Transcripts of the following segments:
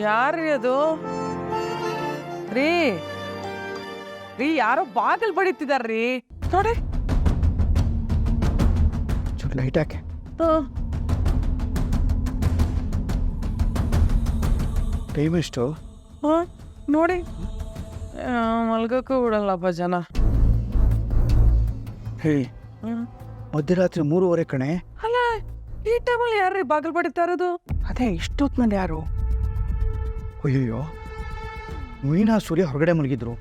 ಯಾರ್ರೀ ಅದು? ರೀ ರೀ ಯಾರೋ ಬಾಗಿಲ್ ಬಡಿತಿದಾರ್ರಿ. ನೋಡಿ. ಚೂರು ಲೈಟ್ ಹಾಕಿ. ಟೈಮ್ ಎಷ್ಟು ನೋಡಿ. ಆ, ಮಲ್ಗಕ್ಕೂ ಬಿಡಲ್ಲಪ್ಪ ಜನ. ಹೇ ಹ್ಮ್. ಮಧ್ಯರಾತ್ರಿ ಮೂರುವರೆ ಕಣೆ. ಅಲ್ಲ ಈ ಟೈಮಲ್ಲಿ ಯಾರ್ರಿ ಬಾಗಿಲ್ ಬಡಿತಾ ಇರೋದು? ಅದೇ ಇಷ್ಟೊತ್ತಿನಲ್ಲಿ ಯಾರು? ಅಯ್ಯಯ್ಯೋ ಮೀನಾ ಸೂರ್ಯ ಹೊರಗಡೆ ಮಲಗಿದ್ರು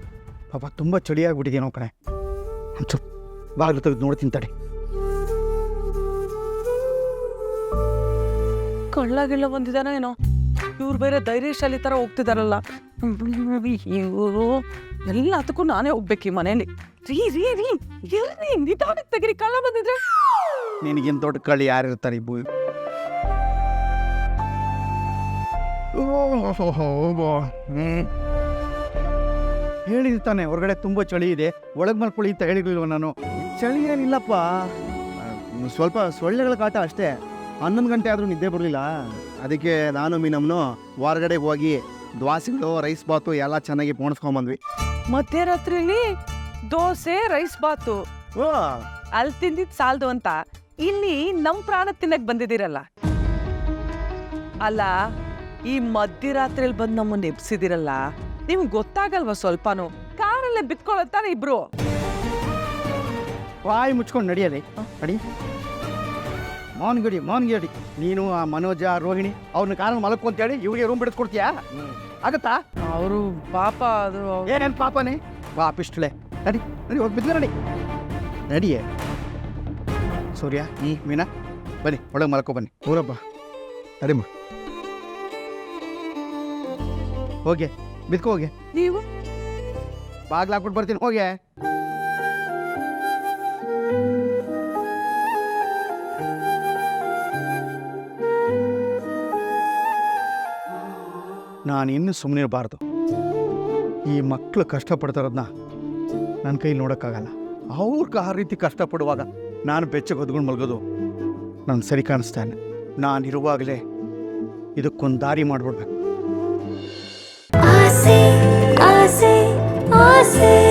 ಪಾಪ ತುಂಬ ಚಳಿಯಾಗ್ಬಿಟ್ಟಿದೆಯೇನೋ ಕಣೆ. ಒಂಚೂರು ಬಾಗಿಲು ತೆಗೆದು ನೋಡ್ತೀನಿ ತಡಿ ಕಳ್ಳ ಗಿಳ್ಳ ಬಂದಿದಾನ ಏನೋ? ಇವ್ರು ಬೇರೆ ಧೈರ್ಯಶಾಲಿ ಥರ ಹೋಗ್ತಿದಾರಲ್ಲ. ಇವರು ಎಲ್ಲದಕ್ಕೂ ನಾನೇ ಹೋಗ್ಬೇಕು ಈ ಮನೇಲಿ ರೀ ರೀ ರೀ ಎಲ್ರಿ ನಿಧಾನಕ್ಕೆ ತೆಗಿರಿ? ಕಳ್ಳ ಬಂದಿದ್ರೆ? ನಿನಗಿಂತ ದೊಡ್ಡ ಕಳ್ಳಿ ಯಾರಿರ್ತಾರೆ ಈ ಭೂ ಹೇಳಿರ್ತಾನೆ ಹೊರಗಡೆ ತುಂಬ ಚಳಿ ಇದೆ. ಒಳಗೆ ಮಲ್ಕೊಳ್ಳಿ ಅಂತ ಹೇಳಿರ್ಲಿಲ್ವ ನಾನು? ಚಳಿ ಏನಿಲ್ಲಪ್ಪ. ಸ್ವಲ್ಪ ಸೊಳ್ಳೆಗಳ ಕಾಟ ಅಷ್ಟೇ. ಹನ್ನೊಂದು ಗಂಟೆ ಆದರೂ ನಿದ್ದೆ ಬರಲಿಲ್ಲ. ಅದಕ್ಕೆ ನಾನು ಮೀನಮ್ಮನು ಹೊರಗಡೆ ಹೋಗಿ ದ್ವಾಸಿಗಳು ರೈಸ್ ಬಾತು ಎಲ್ಲ ಚೆನ್ನಾಗಿ ಪೋಣಿಸ್ಕೊಂಬಂದ್ವಿ. ಮಧ್ಯರಾತ್ರಿಲಿ ದೋಸೆ ರೈಸ್ ಬಾತು. ಓ. ಅಲ್ಲಿ ತಿಂದಿದ್ ಸಾಲ್ದು ಅಂತ. ಇಲ್ಲಿ ನಮ್ ಪ್ರಾಣ ತಿನ್ನಕ್ ಬಂದಿದ್ದೀರಲ್ಲ. ಅಲ್ಲ ಈ ಮಧ್ಯರಾತ್ರಿಯಲ್ಲಿ ಬಂದು ನಮ್ಮನ್ನ ಎಬ್ಸಿದಿರಲ್ಲ ನಿಮ್ಗೆ ಗೊತ್ತಾಗಲ್ವಾ ಸ್ವಲ್ಪನೂ? ಕಾರಲ್ಲೇ ಬಿತ್ಕೊಳ್ಳುತ್ತಾರೆ ಇಬ್ರು. ವಾಯಿ ಮುಚ್ಕೊಂಡು ನಡೆಯದೆ. ನಡಿ. ಮಾನ್ಗಡಿ ಮಾನ್ಗಡಿ ನೀನು ಆ ಮನೋಜ ರೋಹಿಣಿ ಅವ್ರನ್ನ ಕಾರಣ ಮಲಕ್ಕು ಅಂತೇಳಿ ಇವ್ರಿಗೆ ರೂಮ್ ಬಿಡಿಸ್ಕೊಡ್ತೀಯಾ ಆಗತ್ತಾ? ಅವರು ಪಾಪ ಅದು ಏನೇನು ಪಾಪನೇ? ಬಾ ಪಿಸ್ಟಳೆ ನಡಿ ನಡಿ ಹೋಗಿ ಬಿದ್ದ ನಡಿ. ನಡಿಯೇ. ಸೂರ್ಯ ಈ ಮೀನಾ ಬನ್ನಿ ಒಳಗೆ ಮಲ್ಕೊ ಬನ್ನಿ. ಊರಪ್ಪ ನಡಿಮ್ಮ ಹೋಗಿ ಬಿದ್ಕೋ ಹೋಗಿ. ನೀವು? ಬಾಗ್ಲು ಹಾಕ್ಬಿಟ್ಟು ಬರ್ತೀನಿ ಹೋಗಿ. ನಾನು ಇನ್ನು ಸುಮ್ಮನಿರಬಾರ್ದು ಈ ಮಕ್ಕಳು ಕಷ್ಟಪಡ್ತಾರದನ್ನ ನನ್ನ ಕೈಲಿ ನೋಡೋಕ್ಕಾಗಲ್ಲ. ಅವ್ರಿಗೆ ಆ ರೀತಿ ಕಷ್ಟಪಡುವಾಗ ನಾನು ಬೆಚ್ಚಗೆ ಹೊದ್ಕೊಂಡು ಮಲಗೋದು ನಾನು ಸರಿ ಕಾಣಿಸ್ತಾನೆ ನಾನಿರುವಾಗಲೇ ಇದಕ್ಕೊಂದು ದಾರಿ ಮಾಡಿಬಿಡ್ಬೇಕು. see, I see.